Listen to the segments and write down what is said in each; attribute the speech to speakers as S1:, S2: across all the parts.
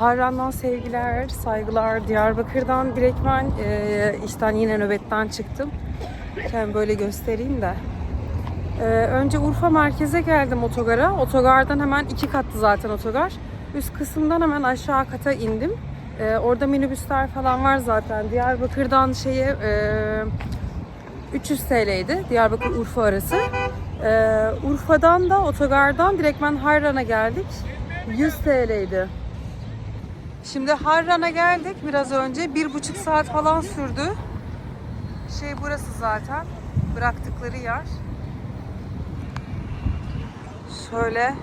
S1: Harran'dan sevgiler, saygılar. Diyarbakır'dan direktmen e, işten yine nöbetten çıktım. Şimdi böyle göstereyim de. E, önce Urfa merkeze geldim otogara. Otogardan hemen iki katlı zaten otogar. Üst kısımdan hemen aşağı kata indim. E, orada minibüsler falan var zaten. Diyarbakır'dan şeye e, 300 TL'ydi Diyarbakır Urfa arası. E, Urfa'dan da otogardan direktmen Harran'a geldik. 100 TL'ydi. Şimdi Harran'a geldik biraz önce. Bir buçuk saat falan sürdü. Şey burası zaten. Bıraktıkları yer. Şöyle.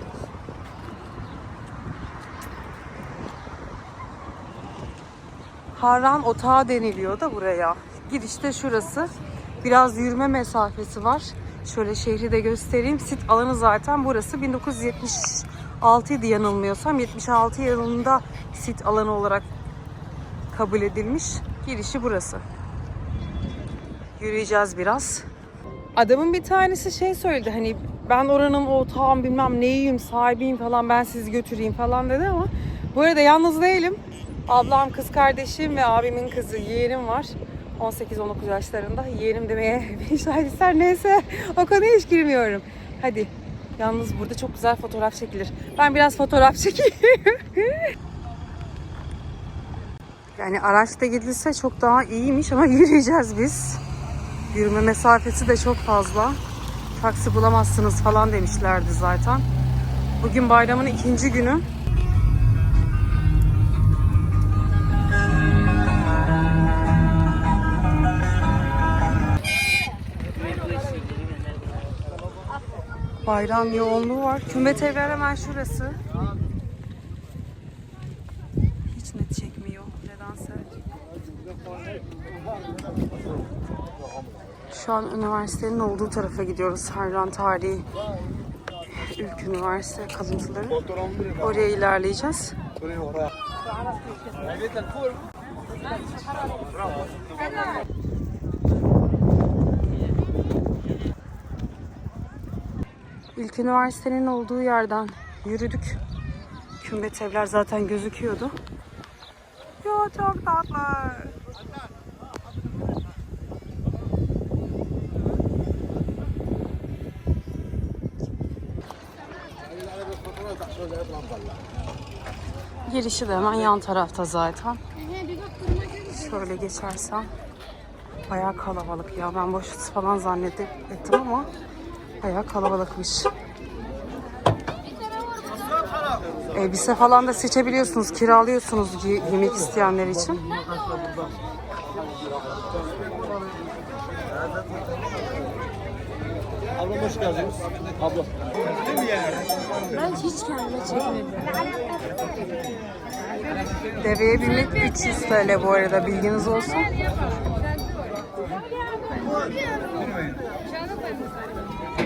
S1: Harran Otağı deniliyor da buraya. Girişte şurası. Biraz yürüme mesafesi var. Şöyle şehri de göstereyim. Sit alanı zaten burası. 1976 idi yanılmıyorsam. 76 yılında sit alanı olarak kabul edilmiş. Girişi burası. Yürüyeceğiz biraz. Adamın bir tanesi şey söyledi hani ben oranın o tam bilmem neyim sahibiyim falan ben sizi götüreyim falan dedi ama bu arada yalnız değilim. Ablam, kız kardeşim ve abimin kızı yeğenim var. 18-19 yaşlarında. Yeğenim demeye beni şahit ister. Neyse o konuya hiç girmiyorum. Hadi. Yalnız burada çok güzel fotoğraf çekilir. Ben biraz fotoğraf çekeyim. yani araçta gidilse çok daha iyiymiş ama yürüyeceğiz biz. Yürüme mesafesi de çok fazla. Taksi bulamazsınız falan demişlerdi zaten. Bugün bayramın ikinci günü. Bayram yoğunluğu var. Kümbet evler hemen şurası. Hiç net çekmiyor nedense. Şu an üniversitenin olduğu tarafa gidiyoruz. Harran Tarihi Ülk Üniversite kalıntıları. Oraya ilerleyeceğiz. İlk üniversitenin olduğu yerden yürüdük. Kümbet evler zaten gözüküyordu. Ya çok tatlı. Girişi de hemen yan tarafta zaten. Şöyle geçersem bayağı kalabalık ya. Ben boş falan zannettim ettim ama bayağı kalabalıkmış. Elbise falan da seçebiliyorsunuz, kiralıyorsunuz gi- giymek isteyenler için.
S2: Ablam hoş geldiniz. Abla.
S3: Ben hiç kendime çekmedim.
S1: Deveye binmek 300 TL bu arada bilginiz olsun.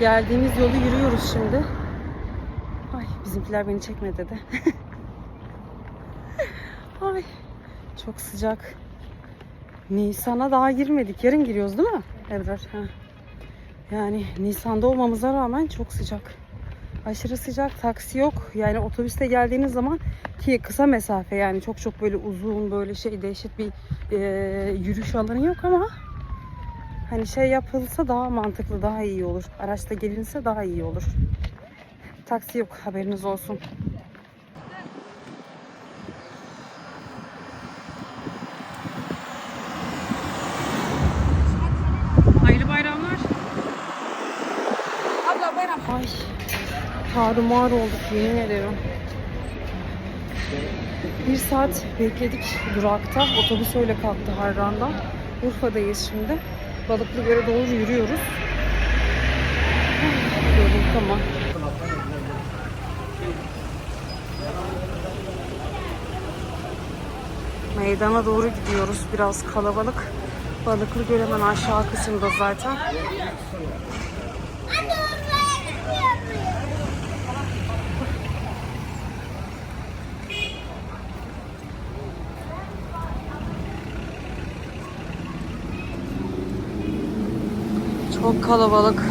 S1: Geldiğimiz yolu yürüyoruz şimdi. Ay bizimkiler beni çekme dedi. Ay çok sıcak. Nisan'a daha girmedik. Yarın giriyoruz değil mi? Evet. Ha. Yani Nisan'da olmamıza rağmen çok sıcak. Aşırı sıcak. Taksi yok. Yani otobüste geldiğiniz zaman ki kısa mesafe yani çok çok böyle uzun böyle şey dehşet bir e, yürüyüş alanı yok ama Hani şey yapılsa daha mantıklı, daha iyi olur. Araçta gelinse daha iyi olur. Taksi yok, haberiniz olsun. Ay tarumar olduk yemin ederim. Bir saat bekledik durakta. Otobüs öyle kalktı Harran'dan. Urfa'dayız şimdi. Balıklıgöl'e doğru yürüyoruz. Yorulduk ama. Meydana doğru gidiyoruz. Biraz kalabalık. Balıklıgöl hemen aşağı kısımda zaten. Kalabalık.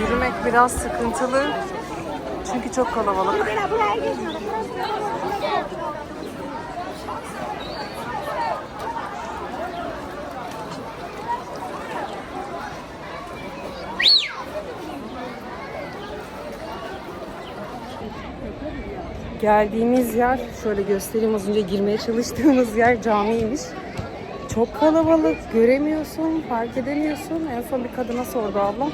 S1: Yürümek biraz sıkıntılı. Çünkü çok kalabalık. Geldiğimiz yer, şöyle göstereyim az önce girmeye çalıştığımız yer camiymiş. Çok kalabalık, göremiyorsun, fark edemiyorsun. En son bir kadına sordu ablam.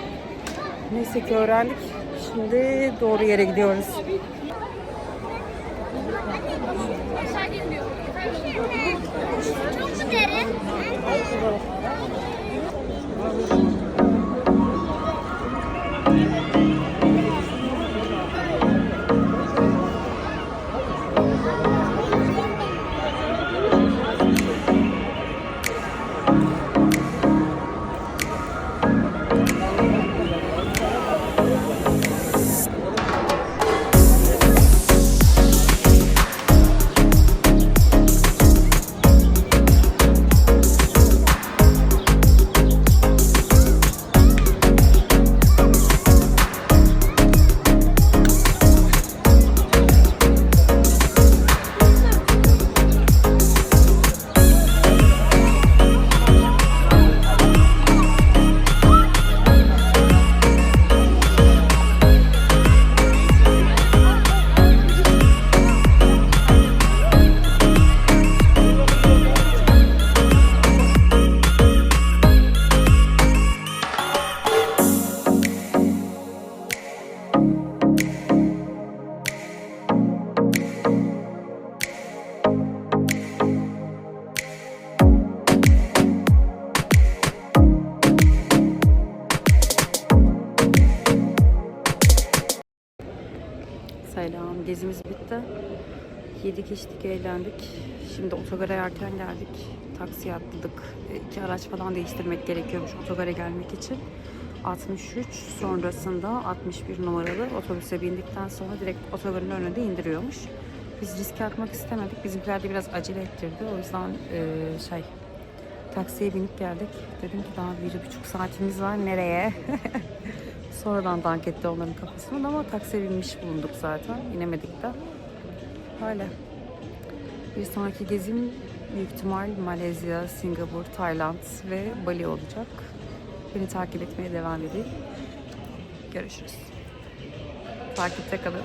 S1: Neyse ki öğrendik. Şimdi doğru yere gidiyoruz.
S3: Çok mu derin?
S1: Selam, gezimiz bitti. Yedik, içtik, eğlendik. Şimdi otogara erken geldik. Taksiye atladık. E, İki araç falan değiştirmek gerekiyormuş otogara gelmek için. 63 sonrasında 61 numaralı otobüse bindikten sonra direkt otogarın önünde indiriyormuş. Biz riske atmak istemedik. Bizimkiler de biraz acele ettirdi. O yüzden e, şey taksiye binip geldik. Dedim ki daha bir buçuk saatimiz var. Nereye? Sonradan dank etti onların kafasına ama taksiye binmiş bulunduk zaten. İnemedik de. Böyle. Bir sonraki gezim büyük ihtimal Malezya, Singapur, Tayland ve Bali olacak. Beni takip etmeye devam edin. Görüşürüz. Takipte kalın.